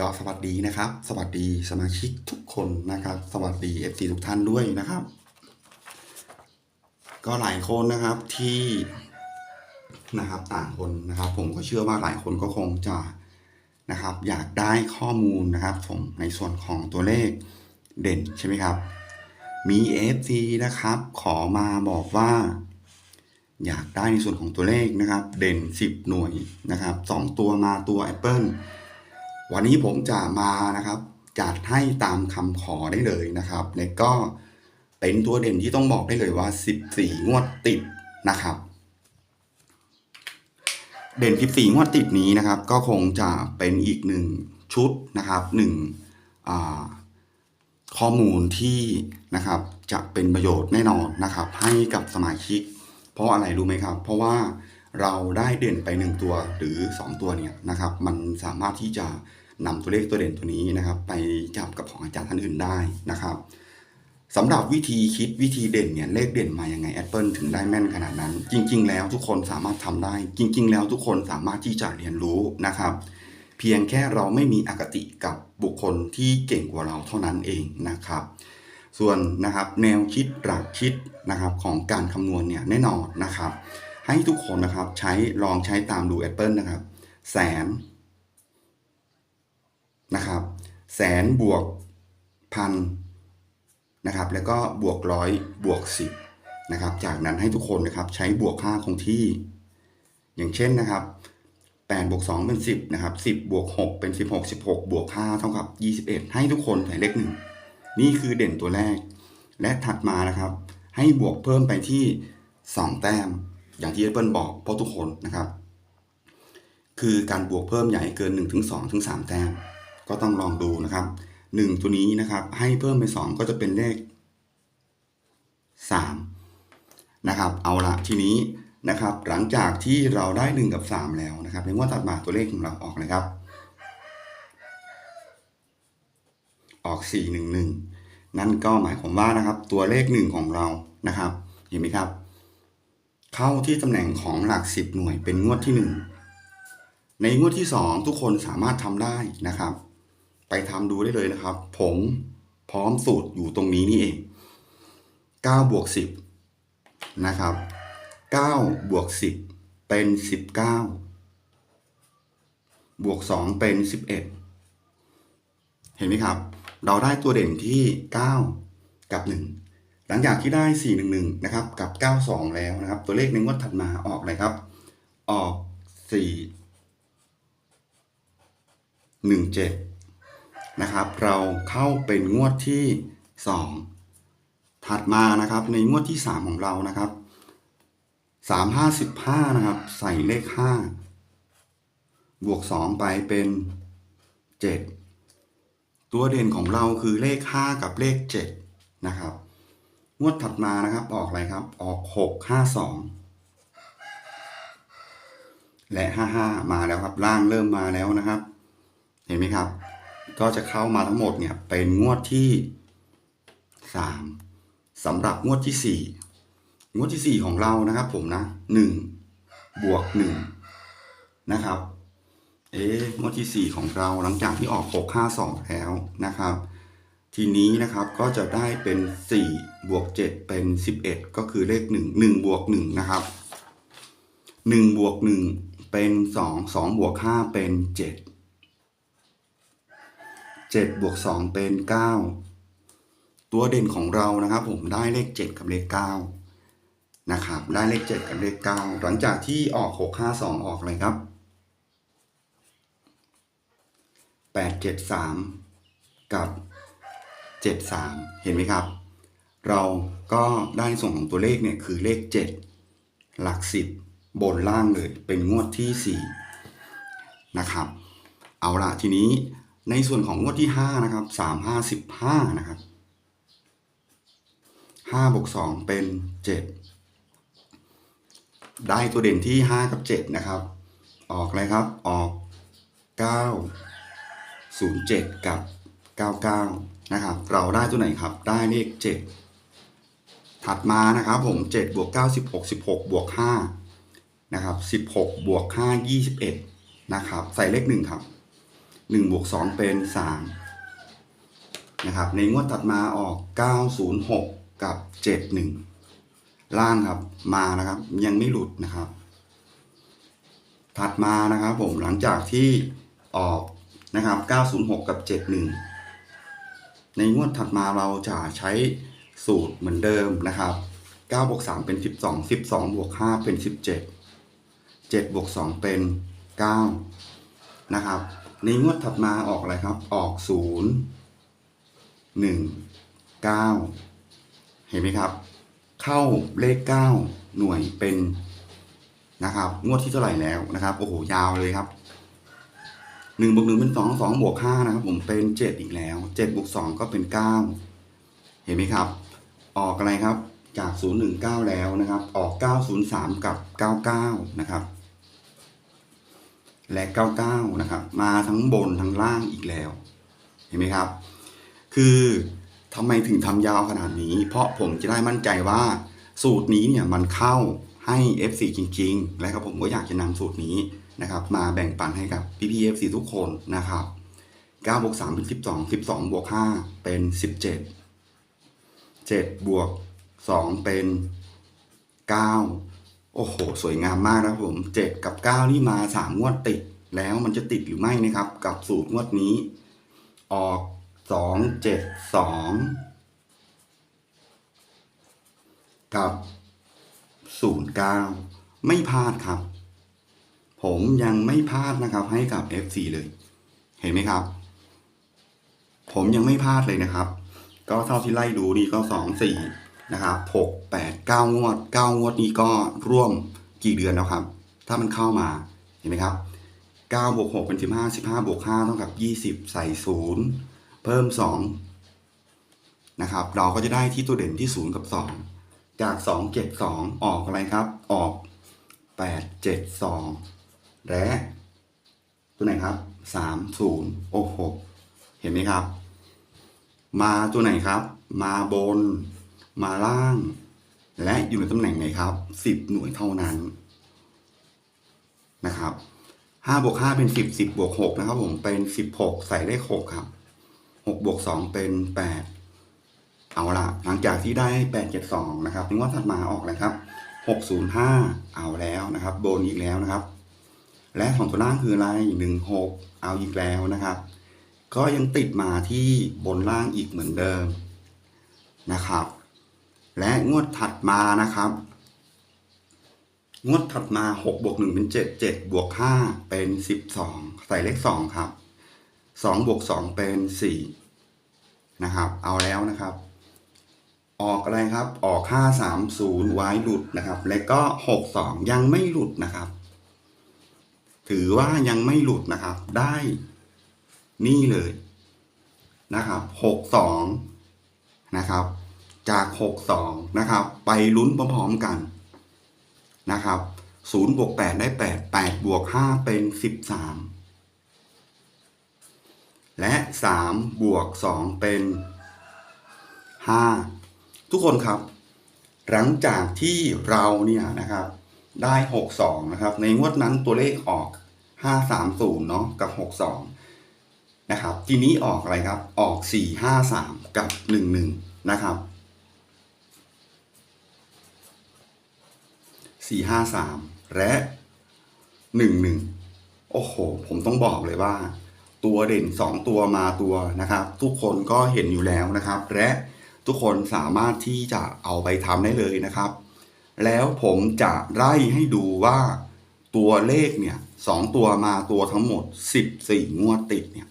ก็สวัสดีนะครับ สวัสดีสมาชิกทุกคนนะครับ สวัสดี FC ทุกท่านด้วยนะครับ ก็หลายคนนะครับที่นะครับต่างคนนะครับ ผมก็เชื่อว่าหลายคนก็คงจะนะครับ อยากได้ข้อมูลนะครับ ผมในส่วนของตัวเลขเด่นใช่ไหมครับ มี FC นะครับ ขอมาบอกว่าอยากได้ในส่วนของตัวเลขนะครับ เด่น 10 หน่วยนะครับสองตัวมาตัว Apple วันนี้ผมจะมานะครับจัดให้ตามคำขอได้เลยนะครับ และก็เป็นตัวเด่นที่ต้องบอกได้เลยว่า 14 งวดติดนะครับ เด่น 14 งวดติดนี้นะครับ ก็คงจะเป็นอีกหนึ่งชุดนะครับหนึ่งข้อมูลที่นะครับจะเป็นประโยชน์แน่นอนนะครับ ให้กับสมาชิก เพราะอะไรรู้ไหมครับ เพราะว่าเราได้เด่นไปหนึ่งตัวหรือ 2 ตัวเนี่ยนะครับ มันสามารถที่จะ นำตัวเลขตัวเด่นตัวนี้นะครับ ไปจับกับของอาจารย์ท่านอื่นได้นะครับสำหรับวิธีคิดวิธีเด่นเนี่ยเลขเด่นมายังไง Apple ถึงได้แม่นขนาดนั้น จริง ๆ แล้วทุกคนสามารถทำได้ จริง ๆ แล้วทุกคนสามารถที่จะเรียนรู้นะครับ เพียงแค่เราไม่มีอคติกับบุคคลที่เก่งกว่าเราเท่านั้นเองนะครับส่วนนะครับแนวคิดหลักคิดนะครับของการคำนวณเนี่ยแน่นอนนะครับ ให้ทุกคนนะครับใช้ลองใช้ตามดู Apple นะครับ แสน นะครับแสนบวกพันนะครับแล้วก็บวกร้อยบวกสิบนะครับจากนั้นให้ทุกคนนะครับใช้บวกค่าคงที่ อย่างเช่นนะครับ8บวก2เป็น 10นะครับ10บวก6เป็น 16 16 บวก5เท่ากับ 21 ให้ทุกคนใส่เลขหนึ่งนี่คือเด่นตัวแรก และถัดมานะครับ ให้บวกเพิ่มไปที่ 2 แต้ม อย่างที่ Apple บอกเพราะทุกคนนะครับ คือการบวกเพิ่มอย่าให้เกิน1ถึง2ถึง3แต้ม ก็ต้องลองดูนะครับ 1 ตัวนี้นะครับ ให้เพิ่มไป 2 ก็จะเป็นเลข 3 นะครับ เอาละทีนี้นะครับ หลังจากที่เราได้ 1 กับ 3 แล้วนะครับในงวดถัดมาตัวเลขของเราออกเลยครับ ออก 411 นั่นก็หมายความว่านะครับ ตัวเลข 1 ของเรานะครับ เห็นไหมครับ เข้าที่ตำแหน่งของหลัก 10 หน่วยเป็นงวดที่ 1 ในงวดที่ 2 ทุกคนสามารถทำได้นะครับ ไปทำดูได้เลยนะครับ ผมพร้อมสูตรอยู่ตรงนี้นี่เอง9บวก10นะครับ9บวก10 เป็น 19 บวก 2 เป็น 11 เห็นไหมครับ เราได้ตัวเด่นที่ 9 กับ 1 หลังจากที่ได้ 411 นะครับ กับ 92 แล้วนะครับ ตัวเลขในงวดถัดมาออกอะไรครับ ออก 4 17 นะครับ เราเข้าเป็นงวดที่ 2 ถัดมานะครับในงวดที่ 3 ของเรานะครับ3 55นะครับ ใส่เลข 5 บวก 2 ไปเป็น 7 ตัวเด่นของเราคือเลข 5 กับเลข 7 นะครับ งวดถัดมานะครับออกอะไรครับ ออก 6 5 2และ 55 มาแล้วครับ ล่างเริ่มมาแล้วนะครับ เห็นไหมครับ ก็จะเข้ามาทั้งหมดเนี่ยเป็นงวดที่3สำหรับงวดที่4งวดที่4ของเรานะครับ ผมนะ1บวก1นะครับ เอ๊งวดที่4ของเราหลังจากที่ออก6 5 2แล้วนะครับ ทีนี้นะครับก็จะได้เป็น4บวก7เป็น11ก็คือเลข1 1บวก1นะครับ1บวก1เป็น2 2บวก5เป็น7 7บวก2เป็น 9 ตัวเด่นของเรานะครับ ผมได้เลข 7 กับเลข 9 นะครับ ได้เลข 7 กับเลข 9 หลังจากที่ออก 6 5 2 ออกเลยครับ 8 7 3 กับ 7 3 เห็นไหมครับ เราก็ได้ในส่วนของตัวเลขเนี่ยคือเลข 7 หลัก 10 บนล่างเลยเป็นงวดที่ 4 นะครับ เอาละทีนี้ ในส่วนของงวดที่5นะครับ3 5 15นะครับ5บวก2เป็น7ได้ตัวเด่นที่5กับ7นะครับ ออกอะไรครับออก9 07กับ99นะครับ เราได้ตัวไหนครับ ได้เลข7ถัดมานะครับผม7บวก9 16 16บวก5นะครับ16บวก5 21นะครับ ใส่เลข1ครับ หนึ่งบวกสองเป็นสามนะครับ ในงวดถัดมาออกเก้าศูนย์หกกับเจ็ดหนึ่งล่างครับมานะครับ ยังไม่หลุดนะครับ ถัดมานะครับผมหลังจากที่ออกนะครับ 906 กับ 71 ในงวดถัดมาเราจะใช้สูตรเหมือนเดิมนะครับ9บวก3เป็น 12 12บวก5เป็น 17 7บวก2เป็น 9 นะครับ ในงวดถัดมาออกอะไรครับ ออก0 1 9เห็นไหมครับ เข้าเลข9หน่วยเป็นนะครับ งวดที่เท่าไหร่แล้วนะครับ โอ้โห ยาวเลยครับหนึ่งบวกหนึ่งเป็นสองสองบวกห้านะครับ ผมเป็นเจ็ดอีกแล้วเจ็ดบวกสองก็เป็นเก้าเห็นไหมครับ ออกอะไรครับจากศูนย์หนึ่งเก้าแล้วนะครับ ออกเก้าศูนย์สามกับเก้าเก้านะครับ และเก้าเก้านะครับ มาทั้งบนทั้งล่างอีกแล้ว เห็นไหมครับ คือทำไมถึงทำยาวขนาดนี้ เพราะผมจะได้มั่นใจว่าสูตรนี้เนี่ยมันเข้าให้ FC จริงๆ และครับผมก็อยากจะนำสูตรนี้นะครับมาแบ่งปันให้กับพี่ๆ FC ทุกคนนะครับ9บวก3เป็น12 12บวก5เป็น 17 7บวก2เป็น 9 โอ้โห สวยงามมากนะครับผม7กับ9นี่มา3งวดติดแล้วมันจะติดหรือไม่นะครับ กับสูตรงวดนี้ ออก2 7 2กับ09ไม่พลาดครับ ผมยังไม่พลาดนะครับ ให้กับ FC เลย เห็นไหมครับ ผมยังไม่พลาดเลยนะครับ ก็เท่าที่ไล่ดูนี่ก็สองสี่ นะครับหกแปดเก้างวดเก้างวดนี้ก็ร่วมกี่เดือนแล้วครับ ถ้ามันเข้ามาเห็นไหมครับเก้าบวกหกเป็นสิบห้าสิบห้าบวกห้าเท่ากับยี่สิบใส่ศูนย์เพิ่มสองนะครับ เราก็จะได้ที่ตัวเด่นที่ศูนย์กับสองจากสองเจ็ดสองออกอะไรครับ ออกแปดเจ็ดสองและตัวไหนครับสามศูนย์โอ้โหเห็นไหมครับ มาตัวไหนครับ มาบน มาล่าง และอยู่ในตำแหน่งไหนครับสิบหน่วยเท่านั้นนะครับห้าบวกห้าเป็นสิบสิบบวกหกนะครับ ผมเป็นสิบหกใส่เลขหกครับหกบวกสองเป็นแปดเอาละหลังจากที่ได้แปดเจ็ดสองนะครับงวดถัดมาออกเลยครับหกศูนย์ห้าเอาแล้วนะครับ โบนอีกแล้วนะครับ และของตัวล่างคืออะไรหนึ่งหกเอาอีกแล้วนะครับ ก็ยังติดมาที่บนล่างอีกเหมือนเดิมนะครับ และงวดถัดมานะครับ งวดถัดมา6บวก1เป็น7 7บวก5เป็น 12 ใส่เลข 2 ครับ2บวก2เป็น 4 นะครับ เอาแล้วนะครับ ออกอะไรครับ ออก 5 3 0 ไว้หลุดนะครับ และก็ 6 2 ยังไม่หลุดนะครับ ถือว่ายังไม่หลุดนะครับ ได้ นี่เลยนะครับ 6 2 นะครับ จาก 6 2 นะครับ ไปลุ้นพร้อมๆกันนะครับ0บวก8ได้ 8 8บวก5เป็น 13 และ 3 บวก 2 เป็น 5 ทุกคนครับ หลังจากที่เราเนี่ยนะครับได้ 62 นะครับ ในงวดนั้นตัวเลขออก 530 เนาะกับ 62 นะครับ ทีนี้ออกอะไรครับ ออก 453 กับ 11 นะครับ สี่ห้าสามและหนึ่งหนึ่งโอ้โห ผมต้องบอกเลยว่า ตัวเด่นสองตัวมาตัวนะครับ ทุกคนก็เห็นอยู่แล้วนะครับ และทุกคนสามารถที่จะเอาไปทำได้เลยนะครับ แล้วผมจะไล่ให้ดูว่าตัวเลขเนี่ยสองตัวมาตัวทั้งหมดสิบสี่งวดติดเนี่ย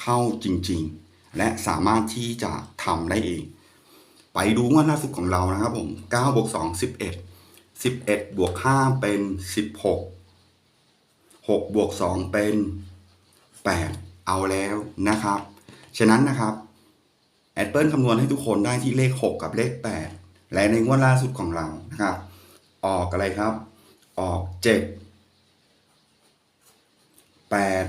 เข้าจริงๆ และสามารถที่จะทำได้เอง ไปดูงวดล่าสุดของเรานะครับผม9บวก2 11 11บวก5เป็น16 6บวก2เป็น8เอาแล้วนะครับ ฉะนั้นนะครับแอดเปิลคำนวณให้ทุกคนได้ที่เลข 6 กับเลข 8 และในงวดล่าสุดของเรานะครับ ออกอะไรครับ ออก 7 8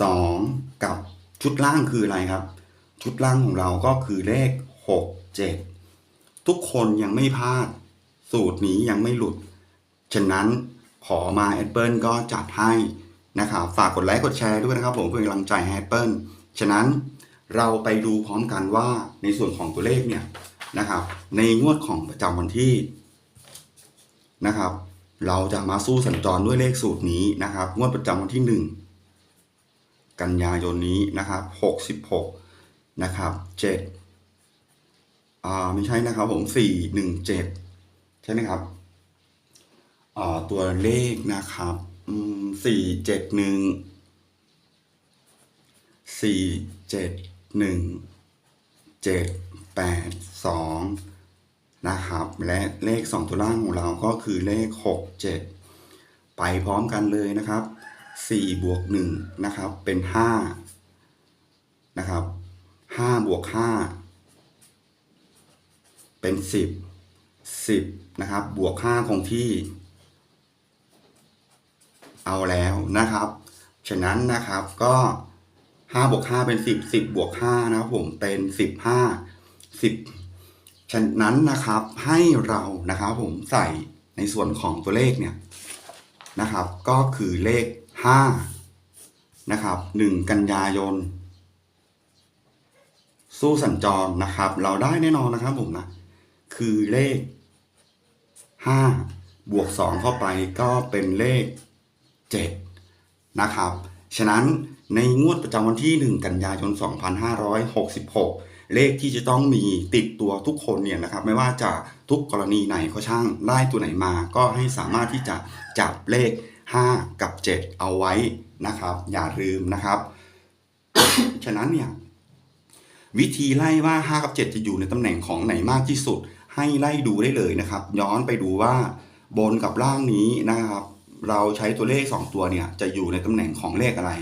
2 กับชุดล่างคืออะไรครับ ชุดล่างของเราก็คือเลข 6 7 ทุกคนยังไม่พลาด สูตรนี้ยังไม่หลุด ฉะนั้นขอมาแอดเปิลก็จัดให้นะครับฝากกดไลค์กดแชร์ด้วยนะครับ ผมเพื่อกำลังใจให้แอปเปิลฉะนั้นเราไปดูพร้อมกันว่าในส่วนของตัวเลขเนี่ยนะครับ ในงวดของประจำวันที่นะครับ เราจะมาสู้สัญจรด้วยเลขสูตรนี้นะครับ งวดประจำวันที่หนึ่งกันยายนนี้นะครับหกสิบหกนะครับเจ็ดอ่าไม่ใช่นะครับผมสี่หนึ่งเจ็ด ช่ไหมครับตัวเลขนะครับสี่เจ็ดหนึ่งสี่เจ็ดหนึ่งเจ็ดแปดสองนะครับ และเลขสองตัวล่างของเราก็คือเลขหกเจ็ดไปพร้อมกันเลยนะครับสี่บวกหนึ่งนะครับเป็นห้านะครับห้าบวกห้าเป็นสิบ สิบนะครับ บวกห้าคงที่ เอาแล้วนะครับ ฉะนั้นนะครับก็ห้าบวกห้าเป็นสิบสิบบวกห้านะครับผมเป็นสิบห้าสิบฉะนั้นนะครับให้เรานะครับผมใส่ในส่วนของตัวเลขเนี่ยนะครับ ก็คือเลขห้านะครับหนึ่งกันยายนสู้สัญจรนะครับ เราได้แน่นอนนะครับผมนะ คือเลข ห้าบวกสองเข้าไปก็เป็นเลข 7 นะครับ ฉะนั้นในงวดประจำวันที่ 1 กันยายน 2566 เลขที่จะต้องมีติดตัวทุกคนเนี่ยนะครับ ไม่ว่าจะทุกกรณีไหนก็ช่างได้ตัวไหนมา ก็ให้สามารถที่จะจับเลข 5 กับ 7 เอาไว้นะครับ อย่าลืมนะครับ ฉะนั้นเนี่ยวิธีไล่ว่า 5 กับ 7 จะอยู่ในตำแหน่งของไหนมากที่สุด ให้ไล่ดูได้เลยนะครับ ย้อนไปดูว่าบนกับล่างนี้นะครับ เราใช้ตัวเลข 2 ตัวเนี่ยจะอยู่ในตำแหน่งของเลขอะไร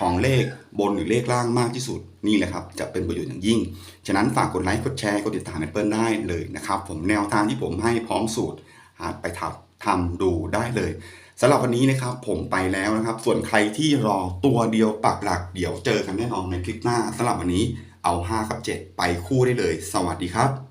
ของเลขบนหรือเลขล่างมากที่สุดนี่แหละครับ จะเป็นประโยชน์อย่างยิ่ง ฉะนั้นฝากกดไลค์กดแชร์กดติดตามแอปเปิลได้เลยนะครับ ผมแนวทางที่ผมให้พร้อมสูตรหาไปทำทำดูได้เลยสำหรับวันนี้นะครับผมไปแล้วนะครับ ส่วนใครที่รอตัวเดียวปักหลักเดี๋ยวเจอกันแน่นอนในคลิปหน้าสำหรับวันนี้เอา 5 กับ 7 ไปคู่ได้เลย สวัสดีครับ